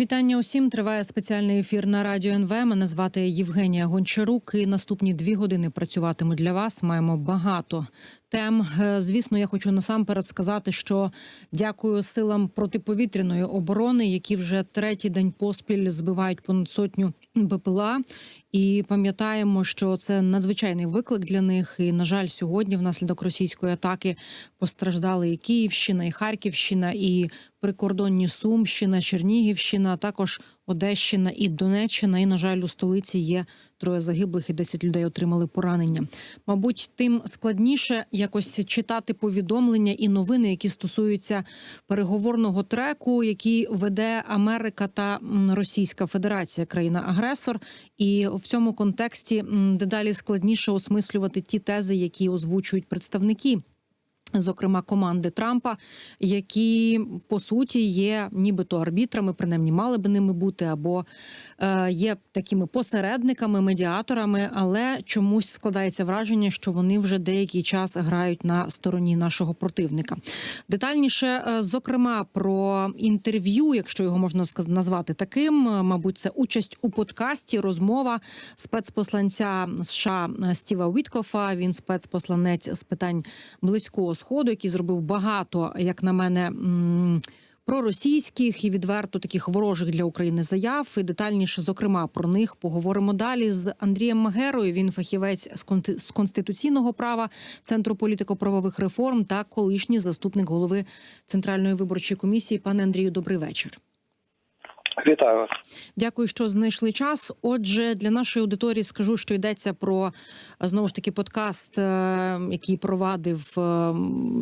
Вітання усім. Триває спеціальний ефір на радіо НВ. Мене звати Євгенія Гончарук. І наступні дві години працюватиму для вас. Маємо багато тем. Е, Звісно, я хочу насамперед сказати, що дякую силам протиповітряної оборони, які вже третій день поспіль збивають понад сотню БПЛА. І пам'ятаємо, що це надзвичайний виклик для них. І на жаль, сьогодні, внаслідок російської атаки, постраждали і Київщина, і Харківщина, і прикордонні Сумщина, Чернігівщина, а також Одещина і Донеччина. І на жаль, у столиці є троє загиблих і 10 людей отримали поранення. Мабуть, тим складніше якось читати повідомлення і новини, які стосуються переговорного треку, який веде Америка та Російська Федерація, країна-агресор. І в цьому контексті дедалі складніше осмислювати ті тези, які озвучують представники. Зокрема, команди Трампа, які по суті є нібито арбітрами, принаймні мали би ними бути, або е, є такими посередниками, медіаторами, але чомусь складається враження, що вони вже деякий час грають на стороні нашого противника. Детальніше, е, зокрема, про інтерв'ю, якщо його можна назвати таким, е, мабуть, це участь у подкасті, розмова спецпосланця США Стіва Віткофа. Він спецпосланець з питань близького сходу, який зробив багато, як на мене. Проросійських і відверто таких ворожих для України заяв і детальніше, зокрема, про них поговоримо далі з Андрієм Магерою. Він фахівець з конституційного права Центру політико-правових реформ та колишній заступник голови Центральної виборчої комісії. Пане Андрію, добрий вечір. Вітаю вас. Дякую, що знайшли час. Отже, для нашої аудиторії скажу, що йдеться про знову ж таки подкаст, е, який провадив е,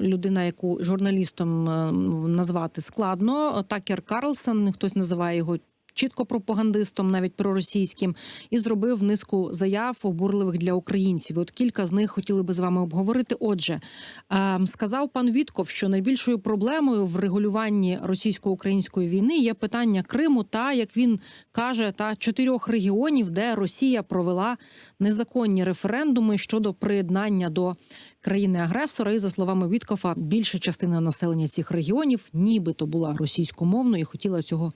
людина, яку журналістом е, назвати складно. Такер Карлсон, хтось називає його. Чітко пропагандистом, навіть проросійським, і зробив низку заяв обурливих для українців. От кілька з них хотіли би з вами обговорити. Отже, е, сказав пан Вітков, що найбільшою проблемою в регулюванні російсько-української війни є питання Криму та як він каже, та чотирьох регіонів, де Росія провела незаконні референдуми щодо приєднання до країни-агресора. І за словами Віткофа, більша частина населення цих регіонів, нібито була російськомовною і хотіла цього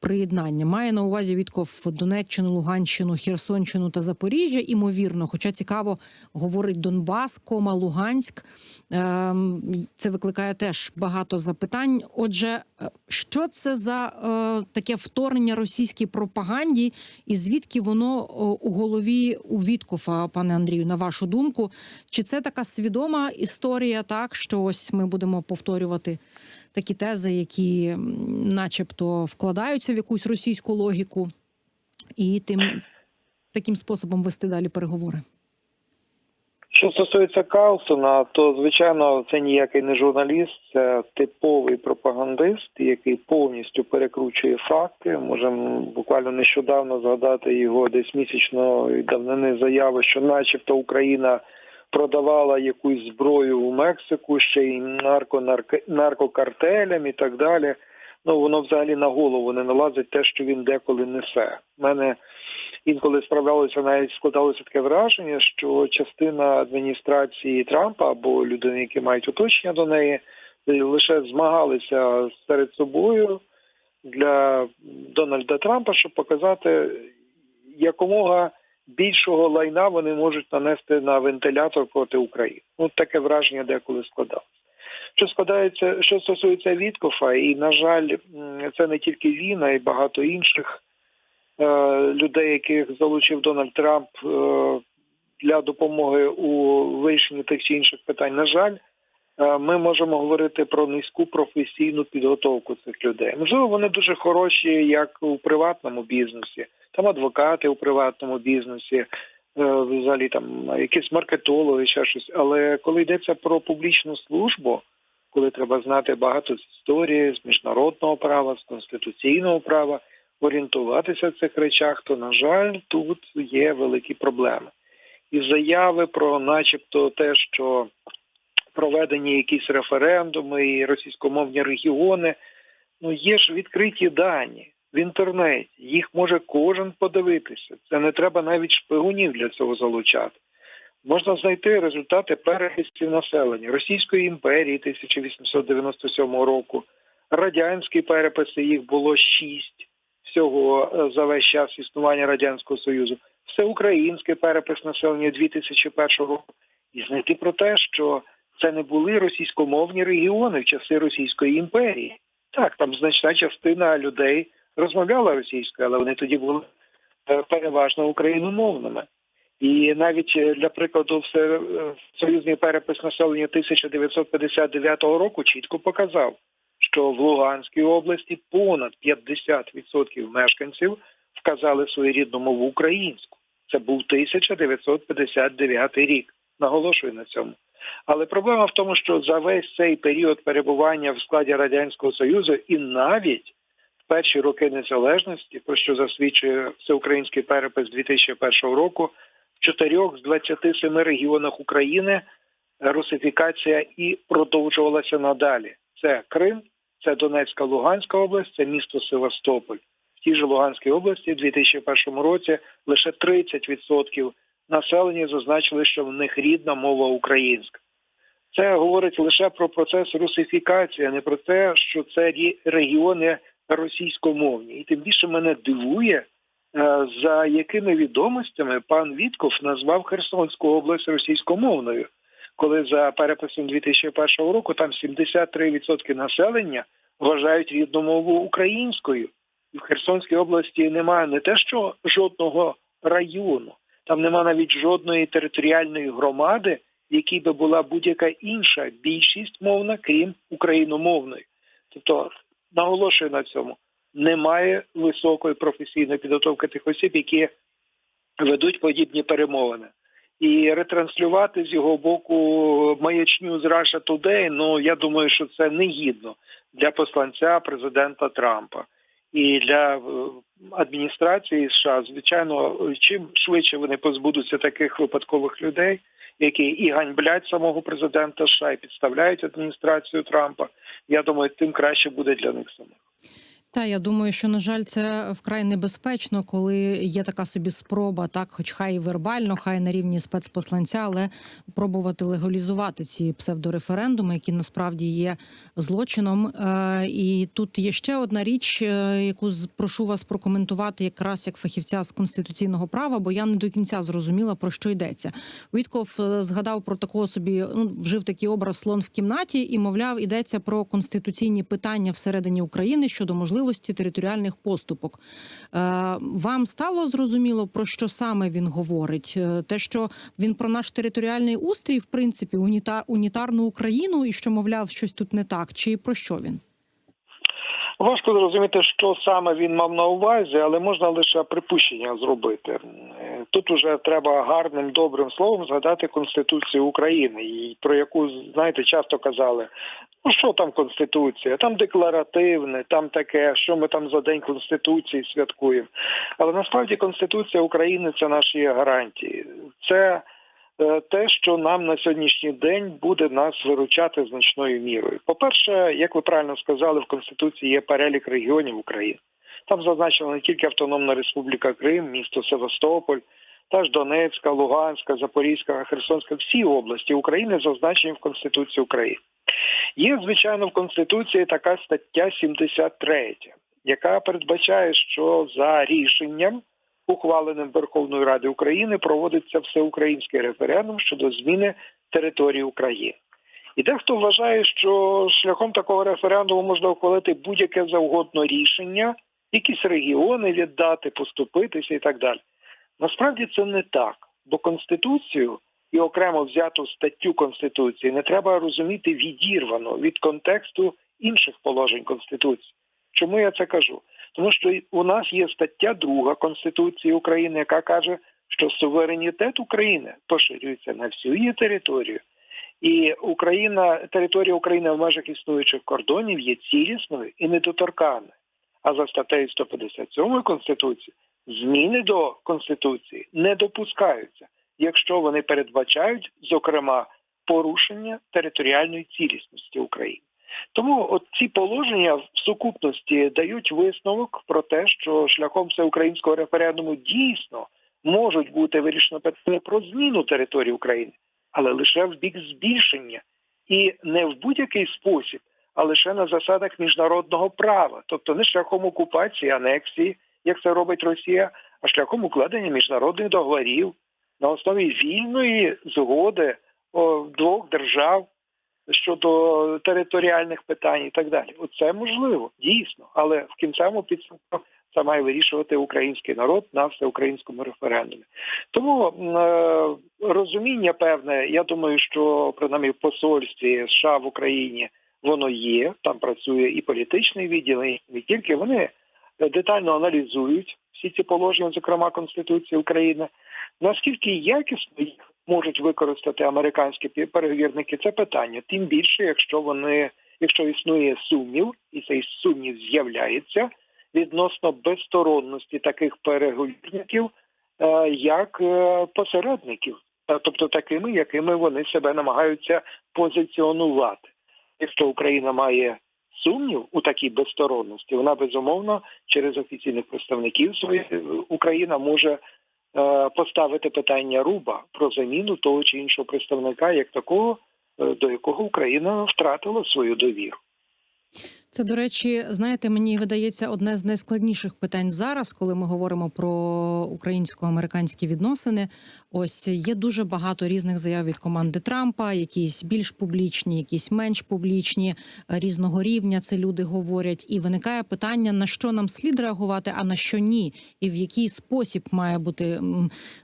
приєднання. Має на увазі Вітков Донеччину, Луганщину, Херсонщину та Запоріжжя. Імовірно, хоча цікаво говорить Донбас, Кома, Луганськ. Ем, Це викликає теж багато запитань. Отже, е, що це за е, таке вторгнення російській пропаганді, і звідки воно у голові у Віткофа, пане Андрію, на вашу думку? Чи це така свідома історія, так що ось ми будемо повторювати такі тези, які, начебто, вкладаються в якусь російську логіку, і тим таким способом вести далі переговори? Що стосується Карлсона, то звичайно це ніякий не журналіст, це типовий пропагандист, який повністю перекручує факти. Можемо буквально нещодавно згадати його десь місячної давнини заяви, що, начебто, Україна продавала якусь зброю у Мексику, ще й нарко, наркокартелям і так далі. Ну воно взагалі на голову не налазить те, що він деколи несе. У мене інколи справлялося навіть складалося таке враження, що частина адміністрації Трампа або людини, які мають оточення до неї, лише змагалися серед собою для Дональда Трампа, щоб показати якомога більшого лайна вони можуть нанести на вентилятор проти України. От таке враження деколи складалося. Що складається, що стосується Віткофа, і на жаль, це не тільки він, а й багато інших е, людей, яких залучив Дональд Трамп е, для допомоги у вирішенні тих чи інших питань. На жаль, ми можемо говорити про низьку професійну підготовку цих людей. Можливо, вони дуже хороші, як у приватному бізнесі, там адвокати у приватному бізнесі, е, взагалі там якісь маркетологи, ще щось. Але коли йдеться про публічну службу, коли треба знати багато з історії, з міжнародного права, з конституційного права, орієнтуватися в цих речах, то на жаль, тут є великі проблеми. І заяви про, начебто, те, що проведені якісь референдуми і російськомовні регіони, ну є ж відкриті дані в інтернеті. Їх може кожен подивитися. Це не треба навіть шпигунів для цього залучати. Можна знайти результати переписів населення Російської імперії 1897 року, радянські переписи їх було шість всього е, за весь час існування радянського союзу, всеукраїнський перепис населення 2001 року, і знайти про те, що це не були російськомовні регіони в часи Російської імперії. Так, там значна частина людей розмовляла російською, але вони тоді були е, переважно україномовними. І навіть е, для прикладу, е, союзний перепис населення 1959 року чітко показав, що в Луганській області понад 50% мешканців вказали свою рідну мову українську. Це був 1959 рік. Наголошую на цьому. Але проблема в тому, що за весь цей період перебування в складі радянського союзу і навіть в перші роки незалежності, про що засвідчує всеукраїнський перепис 2001 року, в чотирьох з 27 регіонах України русифікація і продовжувалася надалі. Це Крим, це Донецька, Луганська область, це місто Севастополь. В тій же Луганській області в 2001 році лише 30% населення зазначили, що в них рідна мова українська. Це говорить лише про процес русифікації, а не про те, що це регіони російськомовні. І тим більше мене дивує, е, за якими відомостями пан Вітков назвав Херсонську область російськомовною, коли за переписом 2001 року там 73% населення вважають рідну мову українською. І в Херсонській області немає не те, що жодного району, там нема навіть жодної територіальної громади, якій би була будь-яка інша більшість мовна, крім україномовної. Тобто, наголошую на цьому, немає високої професійної підготовки тих осіб, які ведуть подібні перемовини. І ретранслювати з його боку маячню з Russia Today, ну я думаю, що це негідно для посланця президента Трампа і для е, адміністрації США. Звичайно, чим швидше вони позбудуться таких випадкових людей, які і ганьблять самого президента США, і підставляють адміністрацію Трампа. Я думаю, тим краще буде для них самих. Та я думаю, що на жаль, це вкрай небезпечно, коли є така собі спроба, так, хоч хай і вербально, хай на рівні спецпосланця, але пробувати легалізувати ці псевдореферендуми, які насправді є злочином. Е, І тут є ще одна річ, е, яку прошу вас прокоментувати, якраз як фахівця з конституційного права, бо я не до кінця зрозуміла про що йдеться. Вітков е, згадав про такого собі, ну вжив такий образ слон в кімнаті, і мовляв, йдеться про конституційні питання всередині України щодо можливості територіальних поступок. Е, Вам стало зрозуміло про що саме він говорить? Е, Те, що він про наш територіальний устрій, в принципі, уніта, унітарну Україну, і що мовляв, щось тут не так, чи про що він? Важко зрозуміти, що саме він мав на увазі, але можна лише припущення зробити. Е, Тут уже треба гарним добрим словом згадати Конституцію України, про яку знаєте часто казали. Ну що там конституція? Там декларативне, там таке, що ми там за день конституції святкуємо. Але насправді Конституція України це наші гарантії. Це е, те, що нам на сьогоднішній день буде нас виручати значною мірою. По-перше, як ви правильно сказали, в Конституції є перелік регіонів України. Там зазначена не тільки Автономна Республіка Крим, місто Севастополь, та ж Донецька, Луганська, Запорізька, Херсонська, всі області України зазначені в Конституції України. Є, звичайно, в Конституції така стаття 73, яка передбачає, що за рішенням ухваленим Верховною Радою України проводиться всеукраїнський референдум щодо зміни території України. І дехто вважає, що шляхом такого референдуму можна ухвалити будь-яке завгодно рішення, якісь регіони віддати, поступитися і так далі. Насправді це не так, бо Конституцію і окремо взяту статтю Конституції не треба розуміти відірвано від контексту інших положень Конституції. Чому я це кажу? Тому що у нас є стаття 2 Конституції України, яка каже, що суверенітет України поширюється на всю її територію, і Україна, територія України в межах існуючих кордонів є цілісною і недоторканною. А за статтею 157 Конституції зміни до Конституції не допускаються, якщо вони передбачають, зокрема, порушення територіальної цілісності України. Тому от ці положення в сукупності дають висновок про те, що шляхом всеукраїнського референдуму дійсно можуть бути вирішено питання про зміну території України, але лише в бік збільшення і не в будь-який спосіб, а лише на засадах міжнародного права, тобто не шляхом окупації, анексії, як це робить Росія, а шляхом укладення міжнародних договорів на основі вільної згоди двох держав щодо територіальних питань і так далі. Оце можливо, дійсно, але в кінцевому підсумку це має вирішувати український народ на всеукраїнському референдумі. Тому е, розуміння певне, я думаю, що принаймні в посольстві США в Україні воно є. Там працює і політичний відділ, і не тільки вони детально аналізують всі ці положення, зокрема Конституції України. Наскільки якісно їх можуть використати американські переговірники, це питання. Тим більше, якщо вони, якщо існує сумнів, і цей сумнів з'являється відносно безсторонності таких переговірників, е, як е, посередників, тобто такими, якими вони себе намагаються позиціонувати. Якщо Україна має сумнів у такій безсторонності, вона безумовно через офіційних представників Україна може е, поставити питання руба про заміну того чи іншого представника, як такого, е, до якого Україна втратила свою довіру. Це, до речі, знаєте, мені видається одне з найскладніших питань зараз, коли ми говоримо про українсько-американські відносини. Ось є дуже багато різних заяв від команди Трампа, якісь більш публічні, якісь менш публічні, різного рівня. Це люди говорять, і виникає питання: на що нам слід реагувати, а на що ні, і в який спосіб має бути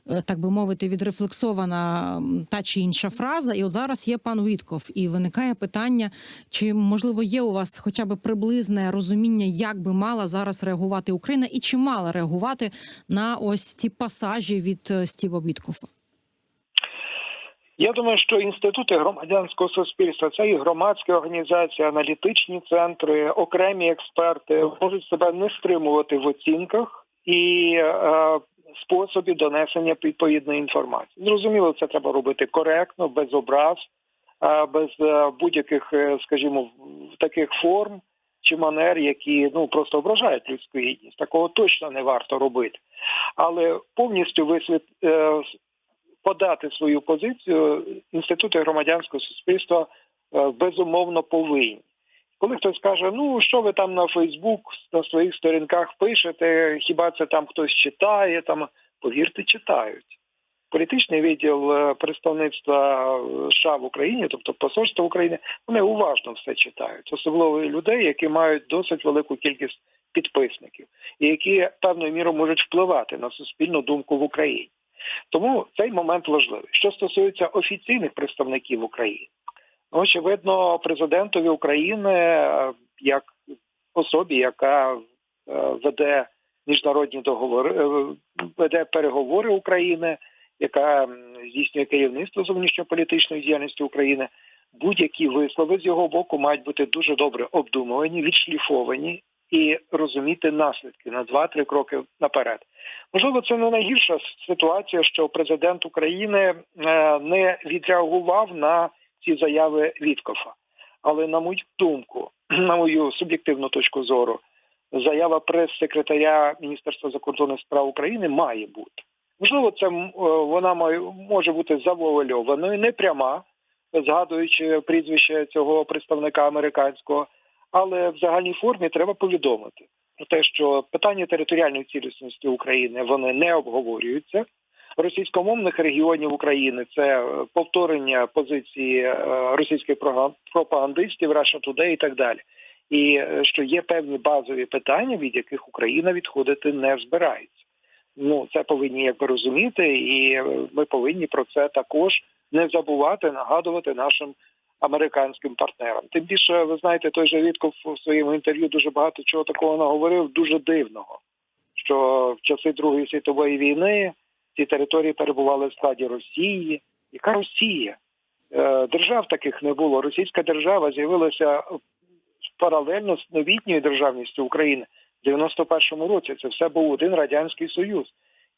е, так би мовити, відрефлексована та чи інша фраза. І от зараз є пан Вітков, і виникає питання, чи можливо є у вас хоча б приблизне розуміння, як би мала зараз реагувати Україна, і чи мала реагувати на ось ці пасажі від е, Стіва Віткофа? Я думаю, що інститути громадянського суспільства це і громадські організації, аналітичні центри, окремі експерти можуть себе не стримувати в оцінках і е, способі донесення відповідної інформації. Зрозуміло, це треба робити коректно, без образ, без е, будь-яких, е, скажімо, таких форм чи манер, які ну просто ображають людську гідність. Такого точно не варто робити. Але повністю висвіт е, подати свою позицію інститути громадянського суспільства безумовно повинні. Коли хтось каже, ну що ви там на Фейсбук на своїх сторінках пишете, хіба це там хтось читає? Там повірте, читають. Політичний відділ е, представництва е, США в Україні, тобто посольство України, вони уважно все читають, особливо людей, які мають досить велику кількість підписників, і які певною мірою можуть впливати на суспільну думку в Україні. Тому цей момент важливий. Що стосується офіційних представників України, ну, очевидно, президентові України е, як особі, яка веде міжнародні договори, веде переговори України, яка здійснює керівництво зовнішньополітичної діяльності України, будь-які вислови з його боку мають бути дуже добре обдумувані, відшліфовані і розуміти наслідки на 2-3 кроки наперед. Можливо, це не найгірша ситуація, що президент України е, не відреагував на ці заяви Віткофа. Але на мою думку, на мою суб'єктивну точку зору, заява прес-секретаря Міністерства закордонних справ України має бути. Можливо, це е, вона може бути завуальованою, не пряма, згадуючи прізвище цього представника американського, але в загальній формі треба повідомити про те, що питання територіальної цілісності України вони не обговорюються. Російськомовних регіонів України це е, повторення позиції е, російських пропагандистів, Russia Today і так далі. І що є певні базові питання, від яких Україна відходити не збирається. Ну це повинні якби розуміти, і ми повинні про це також не забувати, нагадувати нашим американським партнерам. Тим більше, ви знаєте, той же Вітков у своєму інтерв'ю дуже багато чого такого наговорив, дуже дивного, що в часи Другої світової війни ці території перебували в складі Росії. Яка Росія? Е, Держав таких не було. Російська держава з'явилася паралельно з новітньою державністю України в 91-му році. Це все був один радянський союз.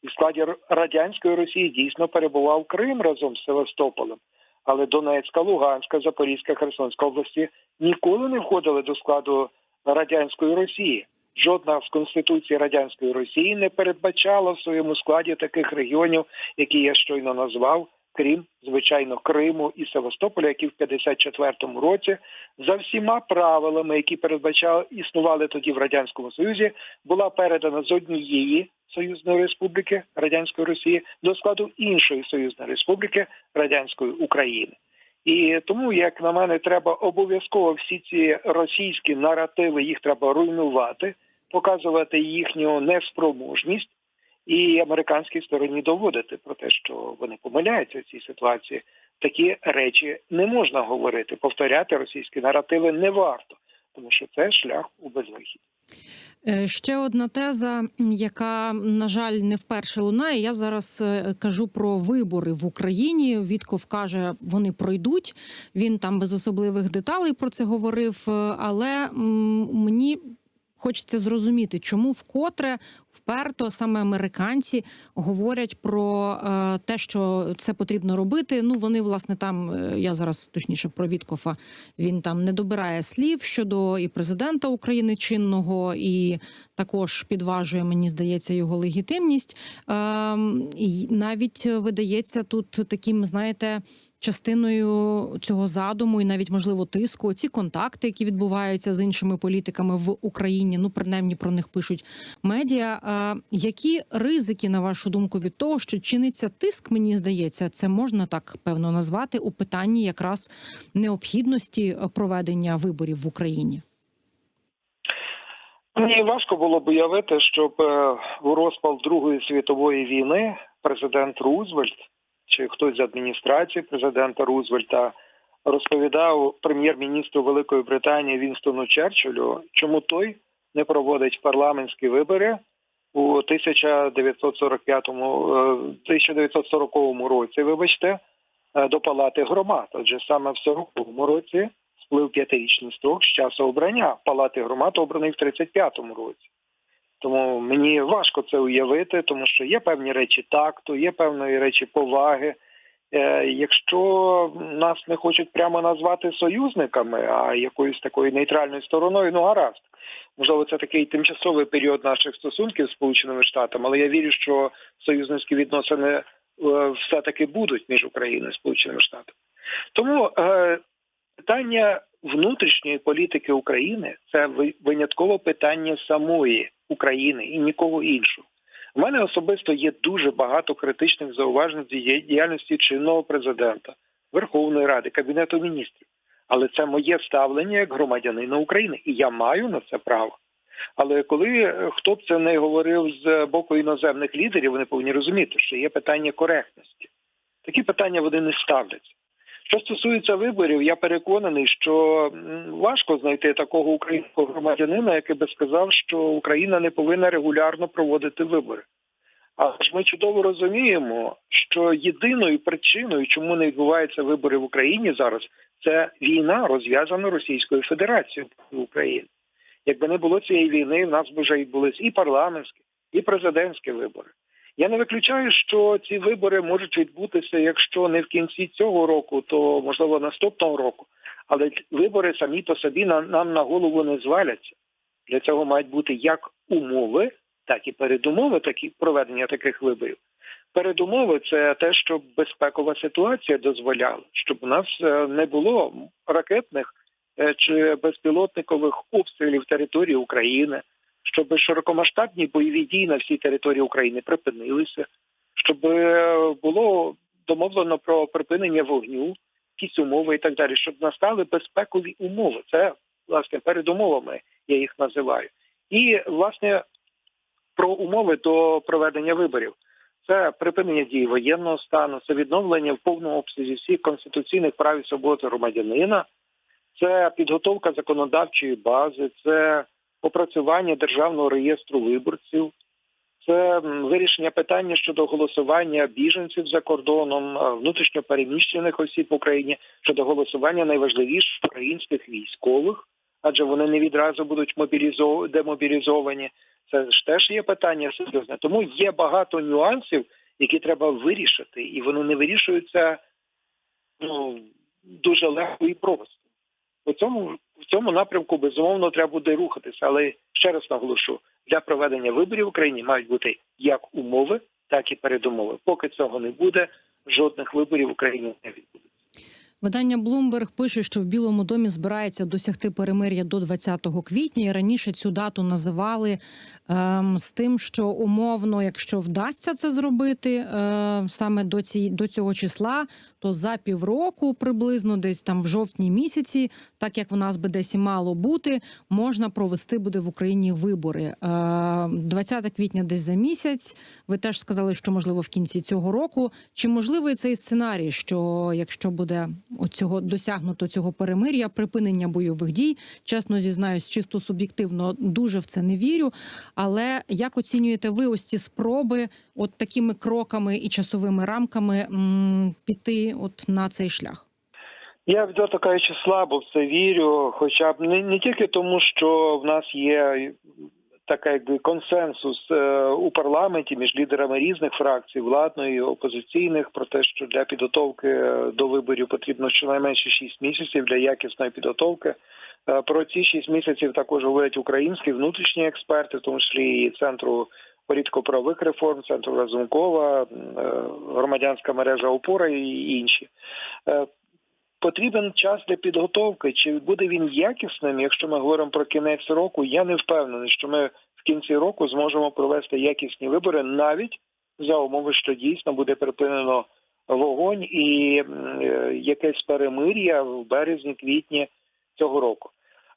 І в складі радянської Росії дійсно перебував Крим разом з Севастополем. Але Донецька, Луганська, Запорізька, Херсонська області ніколи не входили до складу радянської Росії. Жодна з конституцій радянської Росії не передбачала в своєму складі таких регіонів, які я щойно назвав, крім звичайно Криму і Севастополя, які в 54-му році за всіма правилами, які передбачали існували тоді в радянському союзі, була передана з однієї союзної республіки радянської Росії до складу іншої союзної республіки радянської України. І тому, як на мене, треба обов'язково всі ці російські наративи їх треба руйнувати, показувати їхню неспроможність і американській стороні доводити про те, що вони помиляються в цій ситуації. Такі речі не можна говорити. Повторяти російські наративи не варто, тому що це шлях у безвихідь. Е, Ще одна теза, яка на жаль не вперше лунає. Я зараз е, кажу про вибори в Україні. Вітков каже, вони пройдуть. Він там без особливих деталей про це говорив. е, Але мені хочеться зрозуміти, чому вкотре вперто саме американці говорять про е, те, що це потрібно робити. Ну вони власне там е, я зараз точніше про Віткофа. Він там не добирає слів щодо і президента України чинного, і також підважує, мені здається, його легітимність. Ем, і навіть видається тут таким, знаєте. Частиною цього задуму і навіть можливо тиску ці контакти, які відбуваються з іншими політиками в Україні. Ну принаймні про них пишуть медіа. Які ризики, на вашу думку, від того, що чиниться тиск, мені здається, це можна так певно назвати у питанні якраз необхідності проведення виборів в Україні. Мені важко було б уявити, щоб е, у розпал Другої світової війни президент Рузвельт чи хтось з адміністрації президента Рузвельта розповідав прем'єр-міністру Великої Британії Вінстону Черчиллю, чому той не проводить парламентські вибори у 1945 е, 1940 році. Вибачте, е, до палати громад. Отже, саме в 40-му році сплив п'ятирічний строк з часу обрання палати громад, обраний в 35-му році. Тому мені важко це уявити, тому що є певні речі такту, є певні речі поваги. Е, якщо нас не хочуть прямо назвати союзниками, а якоюсь такою нейтральною стороною, ну гаразд. Можливо, це такий тимчасовий період наших стосунків з Сполученими Штатами, але я вірю, що союзницькі відносини е, все-таки будуть між Україною і Сполученими Штатами. Тому е, питання внутрішньої політики України це ви- винятково питання самої України і нікого іншого. У мене особисто є дуже багато критичних зауважень діє- діяльності чинного президента, Верховної Ради, Кабінету міністрів. Але це моє ставлення як громадянина України, і я маю на це право. Але коли е, хто б це не говорив з боку іноземних лідерів, вони повинні розуміти, що є питання коректності. Такі питання вони не ставляться. Що стосується виборів, я переконаний, що важко знайти такого українського громадянина, який би сказав, що Україна не повинна регулярно проводити вибори. Але ж ми чудово розуміємо, що єдиною причиною, чому не відбуваються вибори в Україні зараз, це війна, розв'язана Російською Федерацією України. Якби не було цієї війни, в нас би вже відбулись і парламентські, і президентські вибори. Я не виключаю, що ці вибори можуть відбутися, якщо не в кінці цього року, то можливо наступного року. Але вибори самі по собі на- нам на голову не зваляться. Для цього мають бути як умови, так і передумови такі проведення таких виборів. Передумови це те, щоб безпекова ситуація дозволяла, щоб у нас е, не було ракетних е, чи безпілотникових обстрілів території України, щоб широкомасштабні бойові дії на всій території України припинилися, щоб е, було домовлено про припинення вогню, якісь умови і так далі, щоб настали безпекові умови. Це власне передумовами я їх називаю. І власне про умови до проведення виборів. Це припинення дії воєнного стану, це відновлення в повному обсязі всіх конституційних прав і свобод громадянина, це підготовка законодавчої бази, це опрацювання державного реєстру виборців, це вирішення питання щодо голосування біженців за кордоном, е, внутрішньо переміщених осіб в Україні щодо голосування найважливіших українських військових, адже вони не відразу будуть демобілізовані. Це ж теж є питання серйозне. Тому є багато нюансів, які треба вирішити, і вони не вирішуються ну дуже легко і просто. У цьому в цьому напрямку безумовно треба буде рухатися. Але ще раз наголошу, для проведення виборів в Україні мають бути як умови, так і передумови. Поки цього не буде, жодних виборів в Україні не відбудеться. Видання Bloomberg пише, що в Білому домі збирається досягти перемир'я до 20 квітня. І раніше цю дату називали ем, з тим, що умовно, якщо вдасться це зробити е, саме до ці, до цього числа, то за півроку, приблизно десь там в жовтні місяці, так як в нас би десь і мало бути, можна провести буде в Україні вибори. Е, 20 квітня, десь за місяць. Ви теж сказали, що можливо в кінці цього року. Чи можливий цей сценарій, що якщо буде оцього досягнуто цього перемир'я, припинення бойових дій, чесно зізнаюсь, чисто суб'єктивно дуже в це не вірю. Але як оцінюєте ви ось ці спроби, от такими кроками і часовими рамками м, піти от на цей шлях? Я відверто кажучи, слабо в це вірю, хоча б не, не тільки тому, що в нас є така якби консенсус е, у парламенті між лідерами різних фракцій, владної, опозиційних, про те, що для підготовки е, до виборів потрібно щонайменше 6 місяців для якісної підготовки. Е, Про ці 6 місяців також говорять українські внутрішні експерти, в тому числі і центру політико-правових реформ, центру Разумкова, громадянська мережа опора і інші. Потрібен час для підготовки. Чи буде він якісним? Якщо ми говоримо про кінець року, я не впевнений, що ми в кінці року зможемо провести якісні вибори навіть за умови, що дійсно буде припинено вогонь і е, якесь перемир'я в березні-квітні цього року.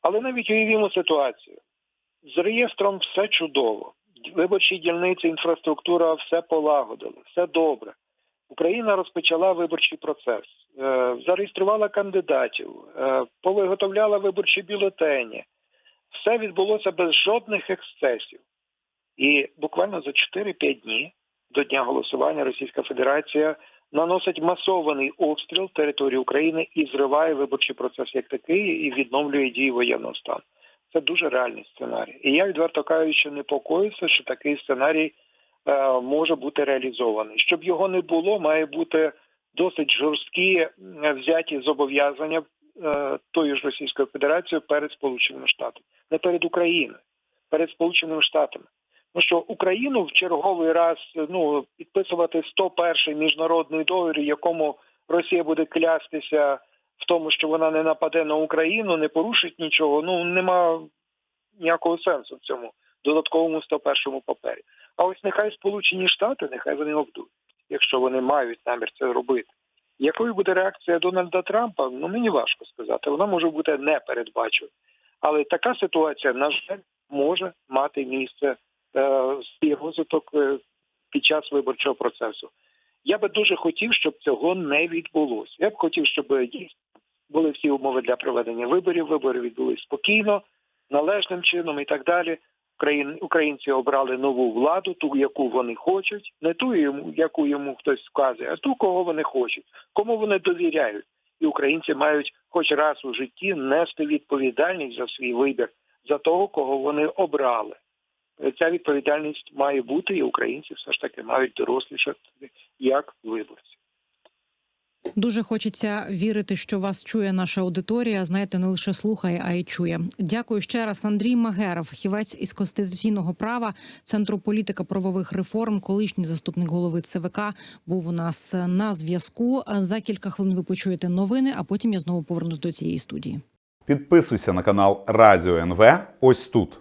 Але навіть уявімо ситуацію з реєстром все чудово. Виборчі дільниці, інфраструктура все полагодили, все добре. Україна розпочала виборчий процес, е, зареєструвала кандидатів, е, повиготовляла виборчі бюлетені. Все відбулося без жодних ексцесів. І буквально за 4-5 днів до дня голосування Російська Федерація наносить масований обстріл території України і зриває виборчий процес як такий і відновлює дії воєнного стану. Це дуже реальний сценарій. І я відверто кажучи, непокоюся, що такий сценарій е, може бути реалізований. Щоб його не було, має бути досить жорсткі е, взяті зобов'язання е, тою ж Російською Федерацією перед Сполученими Штатами, не перед Україною, перед Сполученими Штатами. Ну що Україну в черговий раз ну підписувати 101 міжнародний договір, якому Росія буде клястися в тому, що вона не нападе на Україну, не порушить нічого. Ну нема ніякого сенсу в цьому додатковому 101 папері. А ось нехай Сполучені Штати, нехай вони обдують, якщо вони мають намір це робити. Якою буде реакція Дональда Трампа? Ну мені важко сказати. Вона може бути непередбачувана. Але така ситуація, на жаль, може мати місце е, свій розвиток е, під час виборчого процесу. Я би дуже хотів, щоб цього не відбулося. Я б хотів, щоб були всі умови для проведення виборів. Вибори відбулись спокійно, належним чином і так далі. Україн- Українці обрали нову владу, ту, яку вони хочуть, не ту, яку йому хтось вказує, а ту, кого вони хочуть, кому вони довіряють. І українці мають хоч раз у житті нести відповідальність за свій вибір, за того, кого вони обрали. Ця відповідальність має бути, і українці все ж таки мають дорослішати як виборці. Дуже хочеться вірити, що вас чує наша аудиторія. Знаєте, не лише слухає, а й чує. Дякую ще раз. Андрій Магеров, фахівець із конституційного права Центру політика правових реформ, колишній заступник голови ЦВК, був у нас на зв'язку. За кілька хвилин ви почуєте новини, а потім я знову повернусь до цієї студії. Підписуйся на канал Радіо НВ ось тут.